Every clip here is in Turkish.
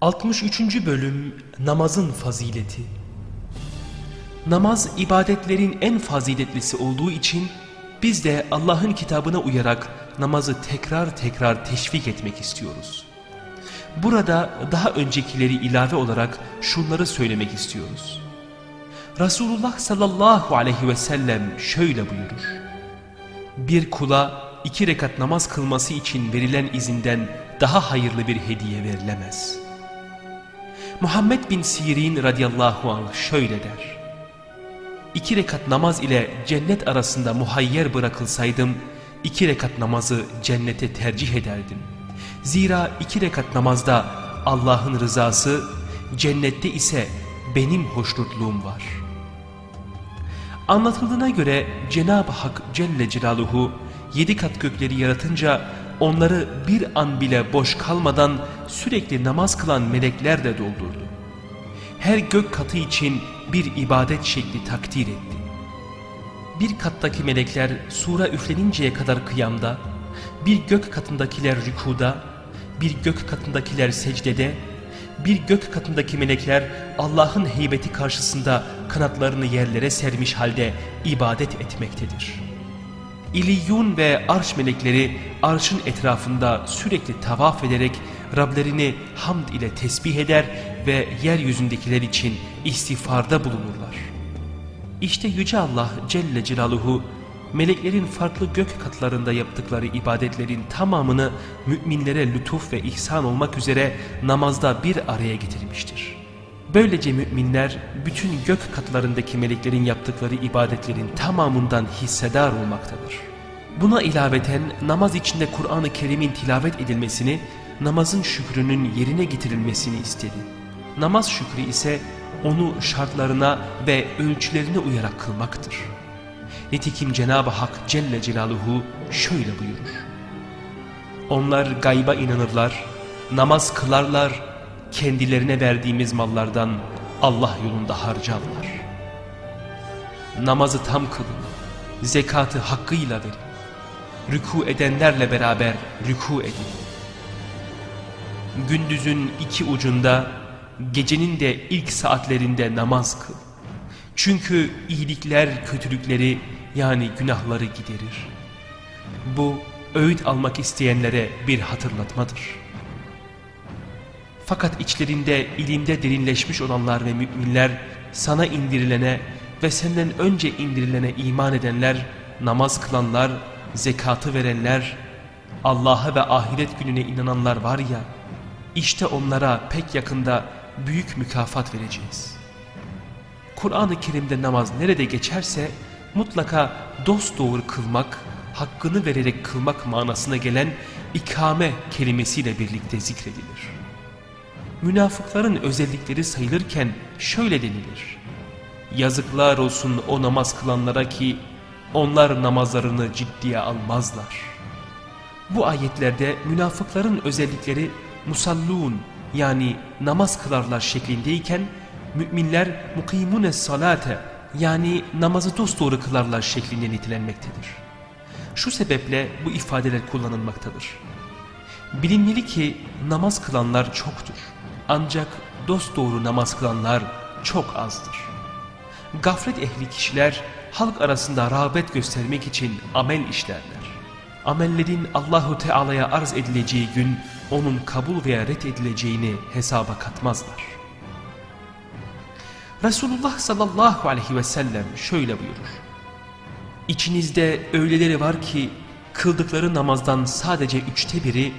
63. Bölüm Namazın Fazileti Namaz ibadetlerin en faziletlisi olduğu için biz de Allah'ın kitabına uyarak namazı tekrar tekrar teşvik etmek istiyoruz. Burada daha öncekileri ilave olarak şunları söylemek istiyoruz. Resulullah sallallahu aleyhi ve sellem şöyle buyurur. Bir kula iki rekat namaz kılması için verilen izinden daha hayırlı bir hediye verilemez. Muhammed bin Sirin radıyallahu anh şöyle der. İki rekat namaz ile cennet arasında muhayyer bırakılsaydım, iki rekat namazı cennete tercih ederdim. Zira iki rekat namazda Allah'ın rızası, cennette ise benim hoşnutluğum var. Anlatıldığına göre Cenab-ı Hak Celle Celaluhu yedi kat gökleri yaratınca onları bir an bile boş kalmadan sürekli namaz kılan meleklerle doldurdu. Her gök katı için bir ibadet şekli takdir etti. Bir kattaki melekler sura üfleninceye kadar kıyamda, bir gök katındakiler rükuda, bir gök katındakiler secdede, bir gök katındaki melekler Allah'ın heybeti karşısında kanatlarını yerlere sermiş halde ibadet etmektedir. İliyun ve arş melekleri arşın etrafında sürekli tavaf ederek Rablerini hamd ile tesbih eder ve yeryüzündekiler için istiğfarda bulunurlar. İşte Yüce Allah Celle Celaluhu meleklerin farklı gök katlarında yaptıkları ibadetlerin tamamını müminlere lütuf ve ihsan olmak üzere namazda bir araya getirmiştir. Böylece müminler bütün gök katlarındaki meleklerin yaptıkları ibadetlerin tamamından hissedar olmaktadır. Buna ilaveten namaz içinde Kur'an-ı Kerim'in tilavet edilmesini, namazın şükrünün yerine getirilmesini istedi. Namaz şükrü ise onu şartlarına ve ölçülerine uyarak kılmaktır. Nitekim Cenab-ı Hak Celle Celaluhu şöyle buyurur. Onlar gayba inanırlar, namaz kılarlar, kendilerine verdiğimiz mallardan Allah yolunda harcarlar. Namazı tam kılın, zekatı hakkıyla verin. Rüku edenlerle beraber rüku edin. Gündüzün iki ucunda, gecenin de ilk saatlerinde namaz kıl. Çünkü iyilikler kötülükleri yani günahları giderir. Bu öğüt almak isteyenlere bir hatırlatmadır. Fakat içlerinde ilimde derinleşmiş olanlar ve müminler sana indirilene ve senden önce indirilene iman edenler, namaz kılanlar, zekatı verenler, Allah'a ve ahiret gününe inananlar var ya, işte onlara pek yakında büyük mükafat vereceğiz. Kur'an-ı Kerim'de namaz nerede geçerse mutlaka dost doğru kılmak, hakkını vererek kılmak manasına gelen ikame kelimesiyle birlikte zikredilir. Münafıkların özellikleri sayılırken şöyle denilir. Yazıklar olsun o namaz kılanlara ki onlar namazlarını ciddiye almazlar. Bu ayetlerde münafıkların özellikleri musallun yani namaz kılarlar şeklindeyken müminler mukimune salate yani namazı dosdoğru kılarlar şeklinde nitelenmektedir. Şu sebeple bu ifadeler kullanılmaktadır. Bilinmeli ki namaz kılanlar çoktur. Ancak dosdoğru namaz kılanlar çok azdır. Gaflet ehli kişiler halk arasında rağbet göstermek için amel işlerler. Amellerin Allahu Teala'ya arz edileceği gün onun kabul veya ret edileceğini hesaba katmazlar. Resulullah sallallahu aleyhi ve sellem şöyle buyurur. İçinizde öyleleri var ki kıldıkları namazdan sadece üçte biri,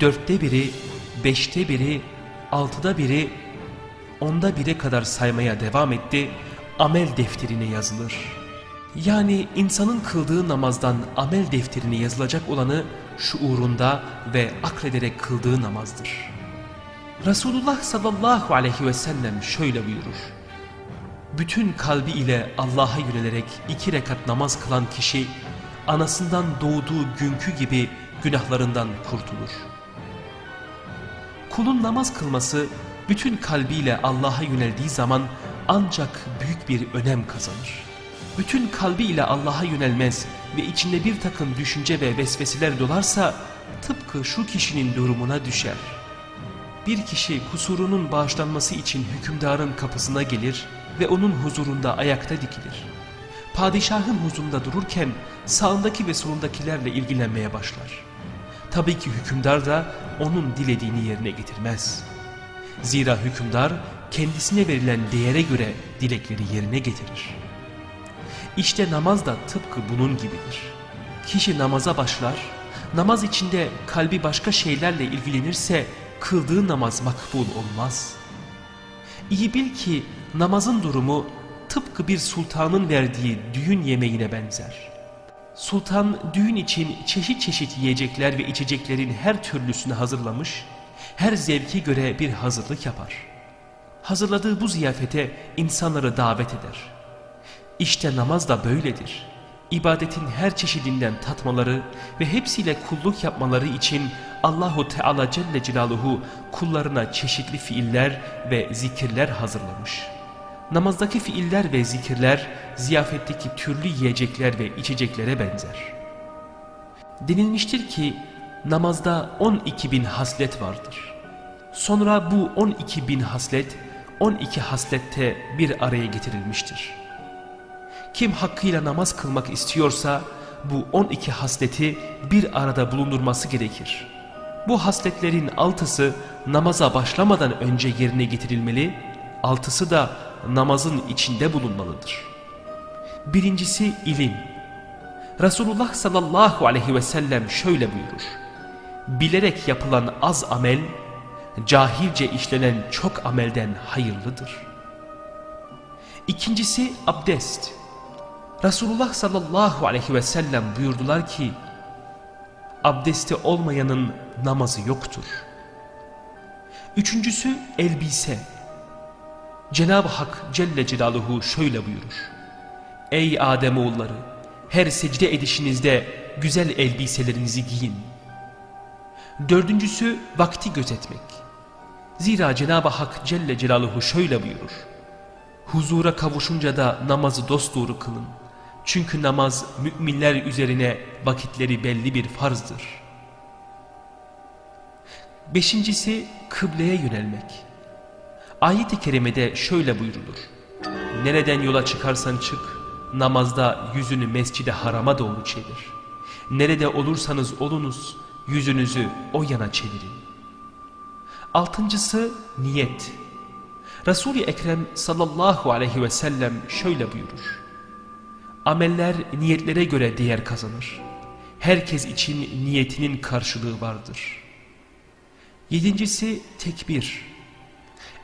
dörtte biri, beşte biri, altıda biri, onda bire kadar saymaya devam etti, amel defterine yazılır. Yani insanın kıldığı namazdan amel defterine yazılacak olanı şuurunda ve aklederek kıldığı namazdır. Resulullah sallallahu aleyhi ve sellem şöyle buyurur. Bütün kalbi ile Allah'a yönelerek iki rekat namaz kılan kişi anasından doğduğu günkü gibi günahlarından kurtulur. Kulun namaz kılması bütün kalbiyle Allah'a yöneldiği zaman ancak büyük bir önem kazanır. Bütün kalbiyle Allah'a yönelmez ve içinde bir takım düşünce ve vesveseler dolarsa tıpkı şu kişinin durumuna düşer. bir kişi kusurunun bağışlanması için hükümdarın kapısına gelir ve onun huzurunda ayakta dikilir. Padişahın huzurunda dururken sağındaki ve solundakilerle ilgilenmeye başlar. Tabii ki hükümdar da onun dilediğini yerine getirmez. Zira hükümdar kendisine verilen değere göre dilekleri yerine getirir. İşte namaz da tıpkı bunun gibidir. Kişi namaza başlar, namaz içinde kalbi başka şeylerle ilgilenirse kıldığı namaz makbul olmaz. İyi bil ki namazın durumu tıpkı bir sultanın verdiği düğün yemeğine benzer. Sultan düğün için çeşit çeşit yiyecekler ve içeceklerin her türlüsünü hazırlamış, her zevki göre bir hazırlık yapar. Hazırladığı bu ziyafete insanları davet eder. İşte namaz da böyledir. İbadetin her çeşidinden tatmaları ve hepsiyle kulluk yapmaları için Allahu Teala Celle Celaluhu kullarına çeşitli fiiller ve zikirler hazırlamış. Namazdaki fiiller ve zikirler ziyafetteki türlü yiyecekler ve içeceklere benzer. Denilmiştir ki namazda 12 bin haslet vardır. Sonra bu 12 bin haslet 12 haslette bir araya getirilmiştir. Kim hakkıyla namaz kılmak istiyorsa bu 12 hasleti bir arada bulundurması gerekir. Bu hasletlerin altısı namaza başlamadan önce yerine getirilmeli, altısı da namazın içinde bulunmalıdır. Birincisi ilim. Resulullah sallallahu aleyhi ve sellem şöyle buyurur. Bilerek yapılan az amel, cahilce işlenen çok amelden hayırlıdır. İkincisi abdest. Resulullah sallallahu aleyhi ve sellem buyurdular ki, abdesti olmayanın namazı yoktur. Üçüncüsü elbise. Cenab-ı Hak Celle Celaluhu şöyle buyurur. Ey Ademoğulları! Her secde edişinizde güzel elbiselerinizi giyin. Dördüncüsü vakti gözetmek. Zira Cenab-ı Hak Celle Celaluhu şöyle buyurur. Huzura kavuşunca da namazı dosdoğru kılın. Çünkü namaz müminler üzerine vakitleri belli bir farzdır. Beşincisi kıbleye yönelmek. Ayet-i kerimede şöyle buyurulur. Nereden yola çıkarsan çık, namazda yüzünü mescide harama doğru çevir. Nerede olursanız olunuz, yüzünüzü o yana çevirin. Altıncısı niyet. Resul-i Ekrem sallallahu aleyhi ve sellem şöyle buyurur. Ameller niyetlere göre değer kazanır. Herkes için niyetinin karşılığı vardır. Yedincisi tekbir.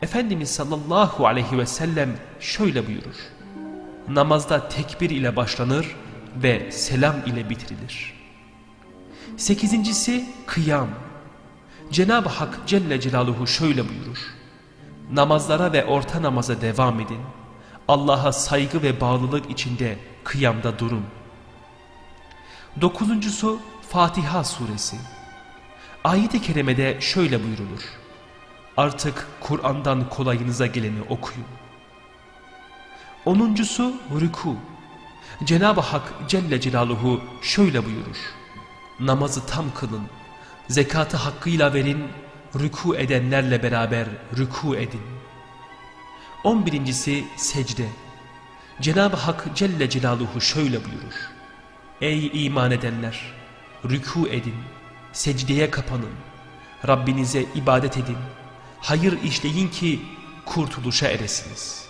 Efendimiz sallallahu aleyhi ve sellem şöyle buyurur. Namazda tekbir ile başlanır ve selam ile bitirilir. Sekizincisi kıyam. Cenab-ı Hak Celle Celaluhu şöyle buyurur. Namazlara ve orta namaza devam edin. Allah'a saygı ve bağlılık içinde kıyamda durun. Dokuzuncusu Fatiha suresi. Ayet-i kerimede şöyle buyrulur. Artık Kur'an'dan kolayınıza geleni okuyun. Onuncusu rüku. Cenab-ı Hak Celle Celaluhu şöyle buyurur. Namazı tam kılın, zekatı hakkıyla verin, rüku edenlerle beraber rüku edin. On birincisi secde. Cenab-ı Hak Celle Celaluhu şöyle buyurur. Ey iman edenler! Rüku edin, secdeye kapanın, Rabbinize ibadet edin, hayır işleyin ki kurtuluşa eresiniz.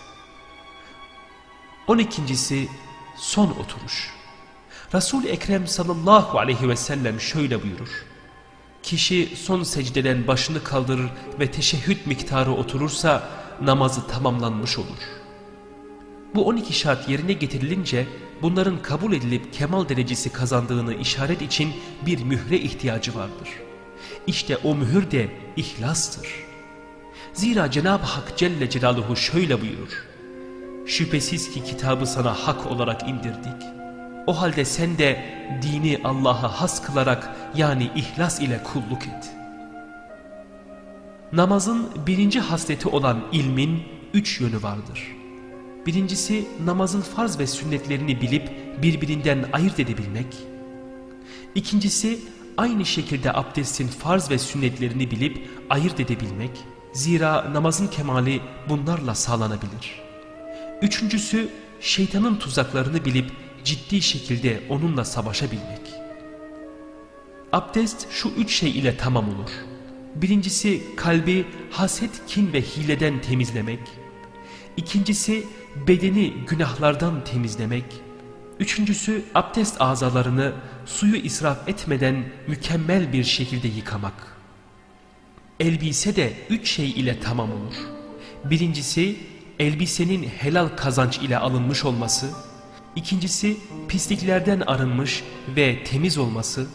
On ikincisi son oturuş. Resul-i Ekrem sallallahu aleyhi ve sellem şöyle buyurur. Kişi son secdeden başını kaldırır ve teşehhüd miktarı oturursa namazı tamamlanmış olur. Bu 12 şart yerine getirilince bunların kabul edilip kemal derecesi kazandığını işaret için bir mühre ihtiyacı vardır. İşte o mühür de ihlastır. Zira Cenab-ı Hak Celle Celaluhu şöyle buyurur. Şüphesiz ki kitabı sana hak olarak indirdik. O halde sen de dini Allah'a has kılarak yani ihlas ile kulluk et. Namazın birinci hasleti olan ilmin üç yönü vardır. Birincisi namazın farz ve sünnetlerini bilip birbirinden ayırt edebilmek. İkincisi aynı şekilde abdestin farz ve sünnetlerini bilip ayırt edebilmek, zira namazın kemali bunlarla sağlanabilir. Üçüncüsü, şeytanın tuzaklarını bilip ciddi şekilde onunla savaşabilmek. Abdest şu üç şey ile tamam olur. Birincisi kalbi haset, kin ve hileden temizlemek. İkincisi bedeni günahlardan temizlemek. Üçüncüsü abdest azalarını suyu israf etmeden mükemmel bir şekilde yıkamak. Elbise de üç şey ile tamam olur. Birincisi elbisenin helal kazanç ile alınmış olması. İkincisi pisliklerden arınmış ve temiz olması.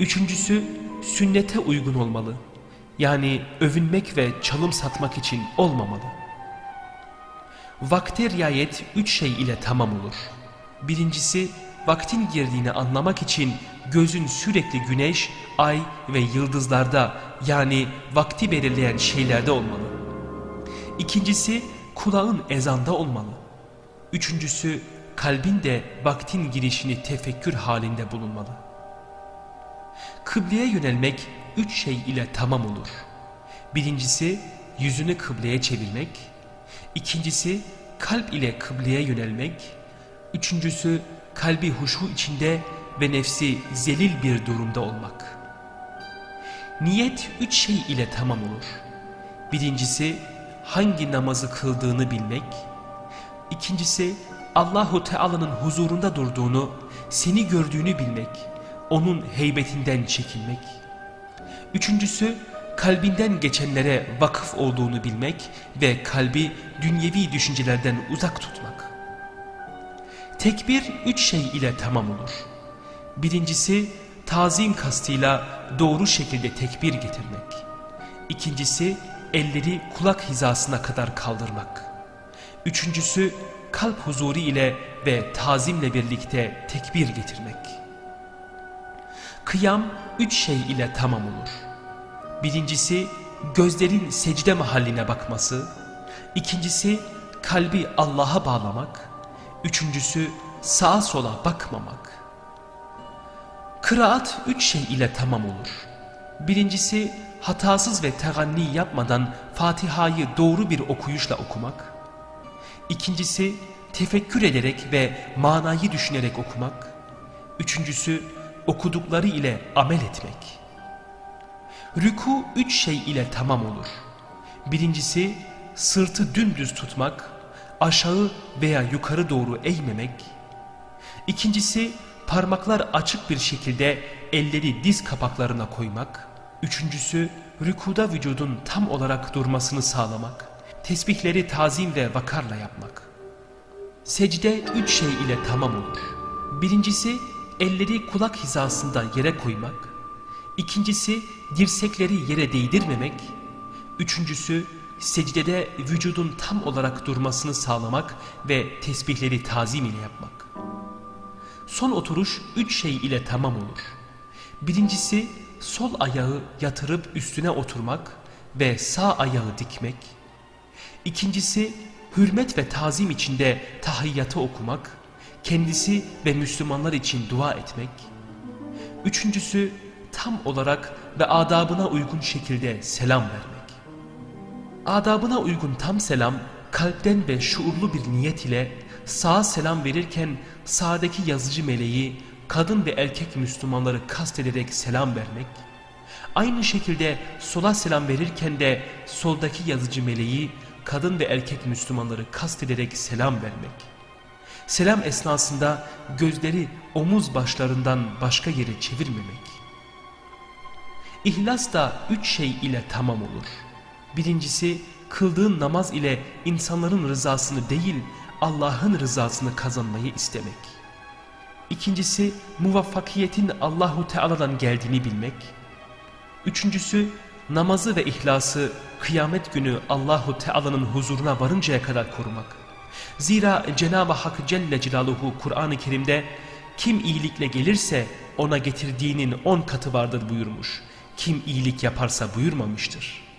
Üçüncüsü sünnete uygun olmalı. Yani övünmek ve çalım satmak için olmamalı. Vakte riayet üç şey ile tamam olur. Birincisi vaktin girdiğini anlamak için gözün sürekli güneş, ay ve yıldızlarda yani vakti belirleyen şeylerde olmalı. İkincisi kulağın ezanda olmalı. Üçüncüsü kalbin de vaktin girişini tefekkür halinde bulunmalı. Kıbleye yönelmek üç şey ile tamam olur. Birincisi yüzünü kıbleye çevirmek. İkincisi kalp ile kıbleye yönelmek. Üçüncüsü kalbi huşu içinde ve nefsi zelil bir durumda olmak. Niyet üç şey ile tamam olur. Birincisi hangi namazı kıldığını bilmek. İkincisi Allahu Teala'nın huzurunda durduğunu, seni gördüğünü bilmek, onun heybetinden çekinmek. Üçüncüsü kalbinden geçenlere vakıf olduğunu bilmek ve kalbi dünyevi düşüncelerden uzak tutmak. Tekbir üç şey ile tamam olur. Birincisi tazim kastıyla doğru şekilde tekbir getirmek. İkincisi elleri kulak hizasına kadar kaldırmak. Üçüncüsü kalp huzuru ile ve tazimle birlikte tekbir getirmek. Kıyam üç şey ile tamam olur. Birincisi gözlerin secde mahalline bakması. İkincisi kalbi Allah'a bağlamak. Üçüncüsü sağa sola bakmamak. Kıraat üç şey ile tamam olur. Birincisi hatasız ve teganni yapmadan Fatiha'yı doğru bir okuyuşla okumak. İkincisi tefekkür ederek ve manayı düşünerek okumak. Üçüncüsü okudukları ile amel etmek. Rüku üç şey ile tamam olur. Birincisi sırtı dümdüz tutmak, aşağı veya yukarı doğru eğmemek. İkincisi parmaklar açık bir şekilde elleri diz kapaklarına koymak. Üçüncüsü rükuda vücudun tam olarak durmasını sağlamak. Tesbihleri tazim ve vakarla yapmak. Secde üç şey ile tamam olur. Birincisi elleri kulak hizasında yere koymak. İkincisi dirsekleri yere değdirmemek. Üçüncüsü secdede vücudun tam olarak durmasını sağlamak ve tesbihleri tazim ile yapmak. Son oturuş üç şey ile tamam olur. Birincisi sol ayağı yatırıp üstüne oturmak ve sağ ayağı dikmek. İkincisi hürmet ve tazim içinde tahiyyatı okumak, kendisi ve Müslümanlar için dua etmek. Üçüncüsü tam olarak ve adabına uygun şekilde selam vermek. Adabına uygun tam selam kalpten ve şuurlu bir niyet ile sağa selam verirken sağdaki yazıcı meleği kadın ve erkek Müslümanları kastederek selam vermek, aynı şekilde sola selam verirken de soldaki yazıcı meleği kadın ve erkek Müslümanları kastederek selam vermek. Selam esnasında gözleri omuz başlarından başka yere çevirmemek. İhlas da üç şey ile tamam olur. Birincisi kıldığın namaz ile insanların rızasını değil Allah'ın rızasını kazanmayı istemek. İkincisi muvaffakiyetin Allahu Teala'dan geldiğini bilmek. Üçüncüsü namazı ve ihlası kıyamet günü Allahu Teala'nın huzuruna varıncaya kadar korumak. Zira Cenab-ı Hak Celle Celaluhu Kur'an-ı Kerim'de kim iyilikle gelirse ona getirdiğinin on katı vardır buyurmuş. Kim iyilik yaparsa buyurmamıştır.